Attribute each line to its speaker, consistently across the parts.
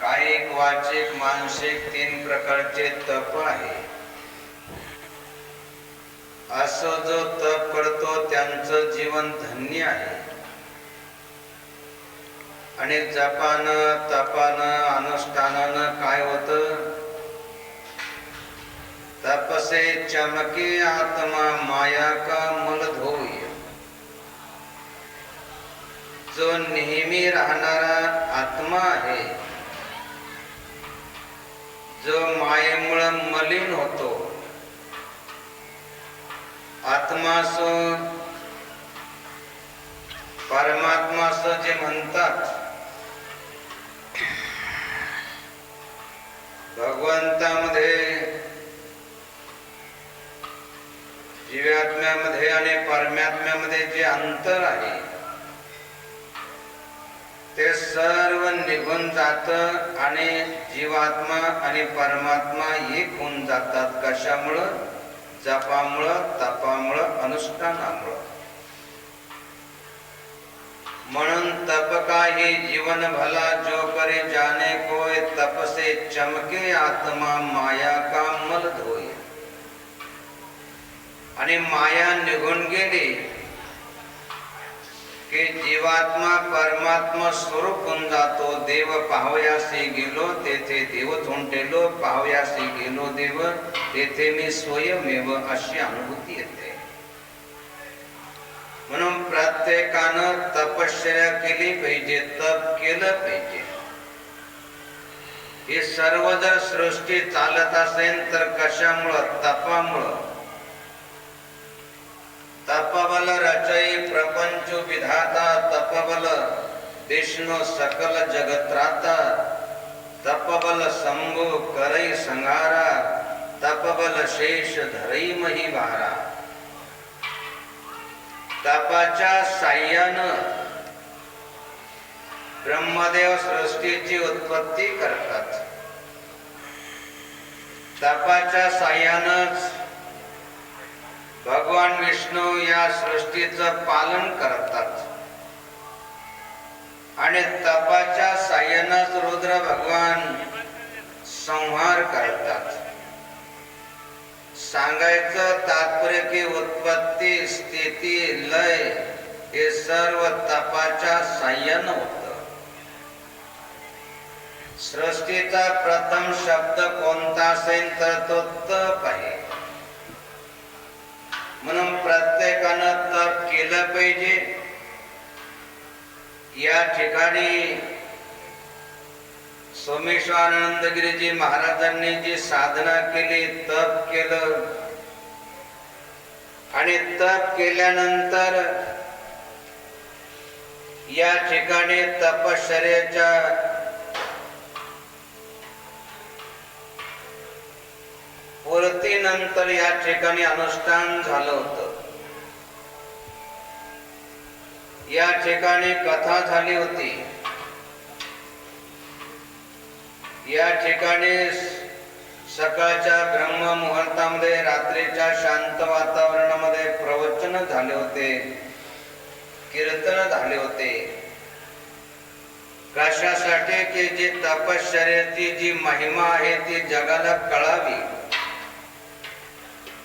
Speaker 1: कायिक वाचिक मानसिक तीन प्रकारचे तप आहे. असं जो तप करतो त्यांचं जीवन धन्य आहे. आणि जपानं तपानं अनुष्ठानानं काय होत? तपसे चमके आत्मा माया का मल धोय जो नेहमी राहणारा आत्मा आहे जो मायेमुळं मलिन होतो. आत्मा परमात्मास परमात्मा जे म्हणतात भगवंतामध्ये जीवात्म्यामध्ये आणि परमात्म्यामध्ये जे अंतर आहे ते सर्व निघून जात आणि जीवात्मा आणि परमात्मा एक होऊन जातात कशामुळं? जपामुळं तपामुळं अनुष्ठानामुळं. म्हणून तप काही जीवन भला जो करे जाने कोय तपसे चमके आत्मा माया का मल धोय. आणि माया निघून गेली की जीवात्मा परमात्मा स्वरूप होऊन जातो. देव पाहयासी गेलो तेथे देव झोंटेलो पाहयासी गेलो देव तेथे मी स्वयमेव अशी अनुभूती येते. म्हणून प्रत्येकानं तपश्चर्या केली पाहिजे तप केलं पाहिजे. हे सर्व जर सृष्टी चालत असेल तर कशामुळं? तपामुळं. तपबल रचई प्रपंच विधाता तपबल विष्णु सकल जगत्राता तपबल शंभु करई संगारा तपबल शेष धरई मही भारा तपाच्या साह्यानं ब्रह्मदेव सृष्टीची उत्पत्ती करतात तपाच्या साह्यानंच भगवान विष्णू या सृष्टीचं पालन करतात. आणि तपाच्या साह्यानंच रुद्र भगवान संहार करतात. सांगायचं तात्पर्य की उत्पत्ती स्थिती लय हे सर्व तपाच्या साह्यानं होत. सृष्टीचा प्रथम शब्द कोणता असेल तर तो तप आहे. म्हणून प्रत्येकानं तप केलं पाहिजे. या ठिकाणी सोमेश्वरानंदगिरीजी महाराजांनी जी साधना केली तप केलं. आणि तप केल्यानंतर या ठिकाणी तपश्चर्याच्या पूर्तीनंतर या ठिकाणी अनुष्ठान झालं होत. या ठिकाणी कथा झाली होती. या ठिकाणी सकाळच्या ब्रह्म मुहूर्तामध्ये रात्रीच्या शांत वातावरणामध्ये प्रवचन झाले होते कीर्तन झाले होते. कशासाठी? की जी तपश्चर्याची जी महिमा आहे ती जगाला कळावी.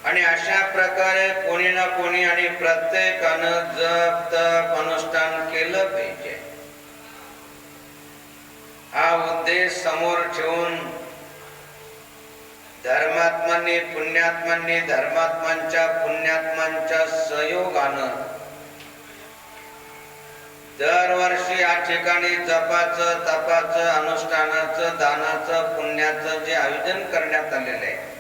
Speaker 1: आणि अशा प्रकारे कोणी ना कोणी आणि प्रत्येकानं जप तप अनुष्ठान केलं पाहिजे. हा उद्देश समोर ठेवून धर्मात्मांनी पुण्यात्मांनी धर्मात्मांच्या पुण्यात्मांच्या सहयोगानं दरवर्षी या ठिकाणी जपाचं तपाचं अनुष्ठानाचं दानाचं पुण्याचं जे आयोजन करण्यात आलेलं आहे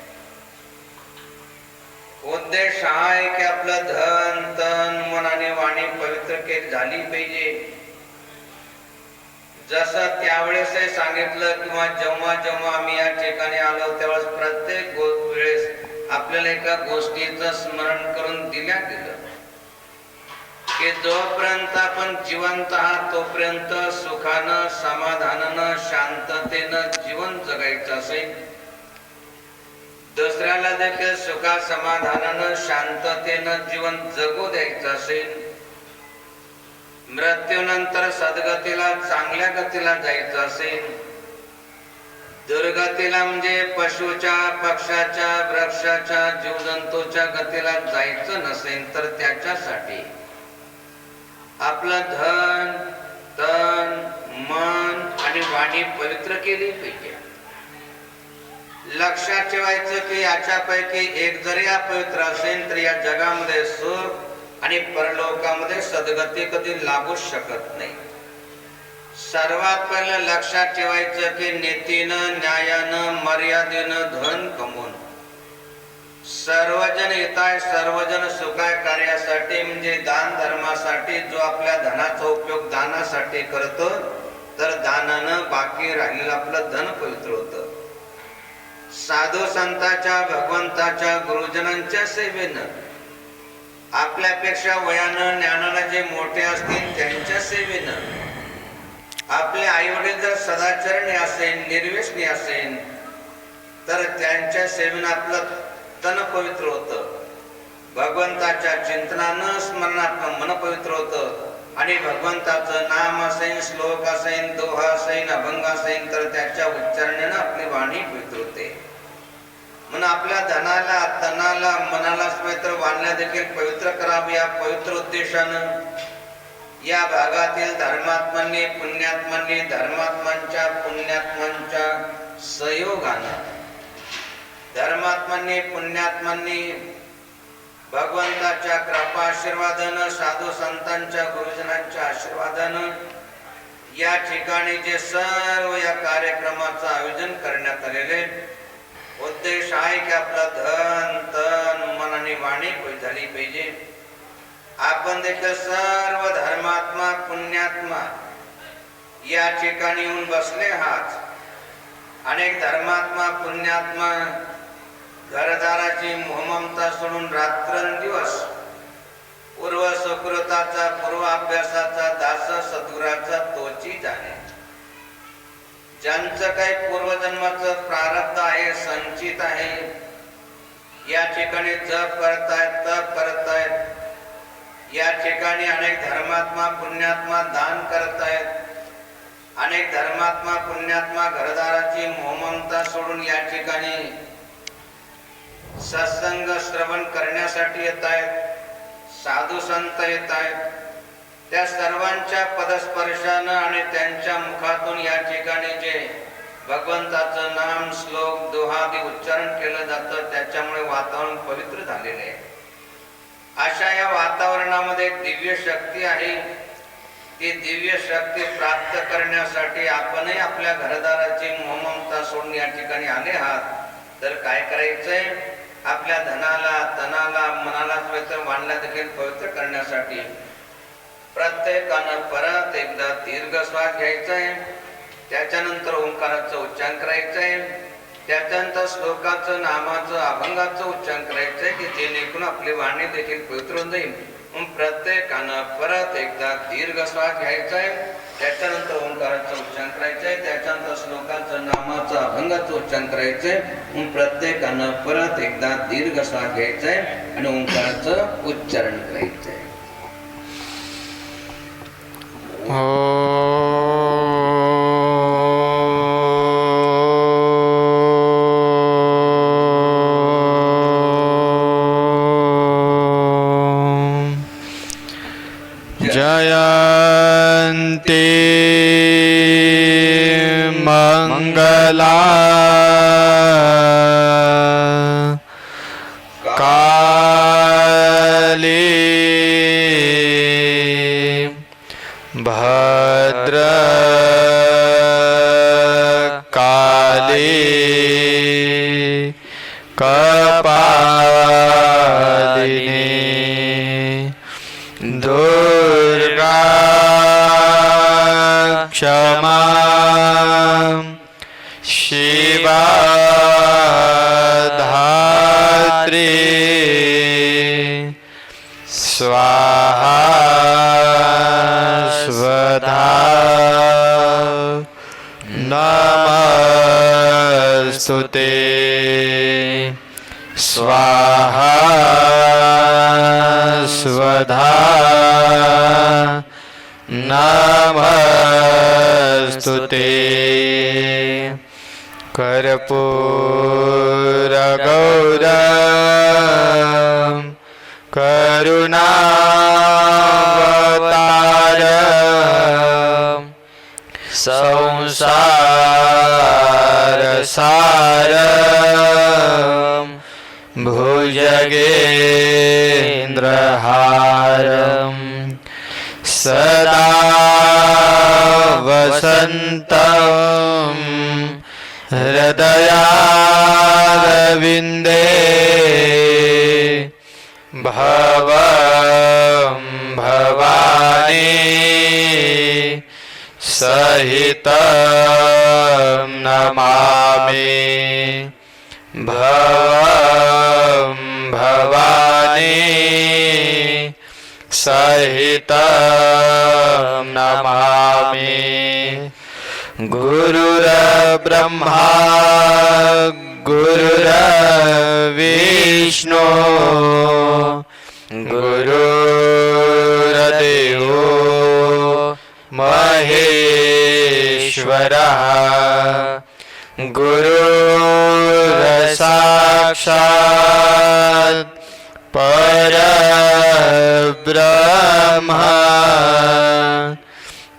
Speaker 1: उद्देश हा आहे की आपलं धन तन मन आणि वाणी पवित्र केली झाली पाहिजे. जसं त्यावेळेस सांगितलं किंवा जेव्हा जेव्हा आम्ही या ठिकाणी आलो त्यावेळेस प्रत्येक वेळेस आपल्याला एका गोष्टीचं स्मरण करून दिल्या गेलं. की जोपर्यंत आपण जिवंत आहात तोपर्यंत सुखानं समाधानानं शांततेनं जीवन जगायचं असेल. दुसऱ्याला देखील सुखा समाधानानं शांततेनं जीवन जगू द्यायचं असेल. मृत्यूनंतर सद्गतीला चांगल्या गतीला जायचं असेल. दुर्गतीला म्हणजे पशुच्या पक्षाच्या वृक्षाच्या जीवजंतूच्या गतीला जायचं नसेल तर त्याच्यासाठी. आपलं धन तन मन आणि वाणी पवित्र केली पाहिजे. लक्षात ठेवायचं की याच्यापैकी एक जरी अपवित्र असेल तर या जगामध्ये सुख आणि परलोकामध्ये सद्गती कधी लागूच शकत नाही. सर्वात पहिलं लक्षात ठेवायचं की नीतीनं न्यायानं मर्यादेनं धन कमवून. सर्वजन हिताय सर्वजन सुखाय कार्यासाठी म्हणजे दान धर्मासाठी जो आपल्या धनाचा उपयोग दानासाठी करतो तर दानानं बाकी राहिलेलं आपलं धन पवित्र होतं. साधू संतांच्या भगवंताच्या गुरुजनांच्या सेवेनं. आपल्यापेक्षा वयानं ज्ञानानं जे मोठे असतील त्यांच्या सेवेनं. आपले आईवडील जर सदाचरणी असेल निर्वेशनी असेल तर त्यांच्या सेवेनं आपलं तन पवित्र होतं. भगवंताच्या चिंतनानं स्मरणात्मक मन पवित्र होतं. आणि भगवंताचं नाम असेल श्लोक असेल दोहा असेल अभंग असेल तर त्याच्या उच्चारण्यानं आपली वाणी पवित्रते म्हणून आपल्या धनाला तनाला मनाला पवित्र वाणल्या देखील पवित्र करावी या पवित्र उद्देशानं. या भागातील धर्मात्मांनी पुण्यात्मांनी धर्मात्मांच्या पुण्यात्मांच्या सहयोगानं. धर्मात्मांनी पुण्यात्मांनी भगवंताच्या कृपा आशीर्वादानं साधू संतांच्या गुरुजनांच्या आशीर्वादानं या ठिकाणी जे सर्व या कार्यक्रमाचं आयोजन करण्यात आलेले उद्देश आहे की आपला धन तन मन आणि वाणी झाली पाहिजे. आपण देखील सर्व धर्मात्मा पुण्यात्मा या ठिकाणी येऊन बसले आहात. अनेक धर्मात्मा पुण्यात्मा घरदाराची मोहममता सोडून रात्रंदिवस पूर्व सकृताचा पूर्व अभ्यासाचा दास सद्गुराचा तोची जाणे ज्यांचं काही पूर्वजन्माचं प्रारब्ध आहे संचित आहे या ठिकाणी जप करतायत तप करतायत या ठिकाणी अनेक धर्मात्मा पुण्यात्मा दान करतायत अनेक धर्मात्मा पुण्यात्मा घरदाराची मोहममता सोडून या ठिकाणी सत्संग श्रवण करण्यासाठी येत आहेत साधू संत येत आहेत. त्या सर्वांच्या पदस्पर्शानं आणि त्यांच्या मुखातून या ठिकाणी जे भगवंताचं नाम श्लोक दोहादी उच्चारण केलं जातं त्याच्यामुळे वातावरण पवित्र झालेलं आहे. अशा या वातावरणामध्ये एक दिव्य शक्ती आहे. ती दिव्य शक्ती प्राप्त करण्यासाठी आपणही आपल्या घरदाराची मोहममता सोडून या ठिकाणी आले आहात. तर काय करायचंय? आपल्या धनाला तनाला मनाला पवित्र वाणला देखील पवित्र करण्यासाठी प्रत्येकानं परत एकदा दीर्घ श्वास घ्यायचा आहे त्याच्यानंतर ओंकाराचं उच्चारण करायचं आहे त्याच्यानंतर श्लोकाचं नामाचं अभंगाचं उच्चारण करायचं आहे की जेणेकरून आपली वाणी देखील पवित्र होऊन जाईल. मग प्रत्येकानं परत एकदा दीर्घ श्वास घ्यायचा आहे त्याच्यानंतर ओंकाराचं उच्चारण करायचं आहे त्याच्यानंतर श्लोकाचं नामाचं अभंगाचं उच्चारण करायचं आहे मग प्रत्येकानं परत एकदा दीर्घ श्वास घ्यायचा आहे आणि ओंकाराचं उच्चारण करायचं आहे
Speaker 2: जयन्ती मङ्गला काली भद्र काली कपा धात्री स्वाहा स्वधा। नमस्तुते कर्पूर गौर करुणावतार संसार सार भुजगेन्द्रहारम् सदा वसन्तं हृदयारविन्दे भव भवानी सहित नमामि। भव भवानी सहित नमामि। गुरुर्ब्रह्मा गुरुर्विष्णु गुरुर्देवो महेश्वरः गुरुरसाक्षात् परब्रह्म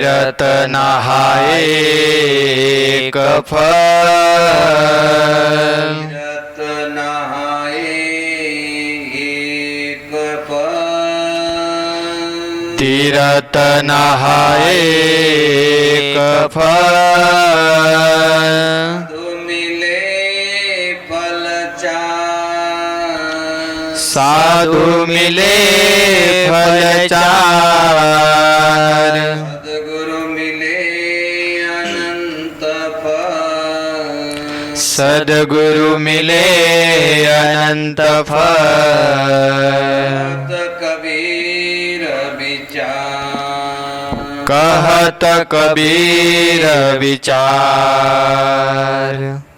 Speaker 1: तीरथ नहाए
Speaker 2: कफल
Speaker 1: तीरथ नहाए एक फल
Speaker 2: नहाए कफल
Speaker 1: साधु मिले फल सद्गुरु मिले अनंत फल। कबीर विचार।
Speaker 2: कहत कबीर विचार।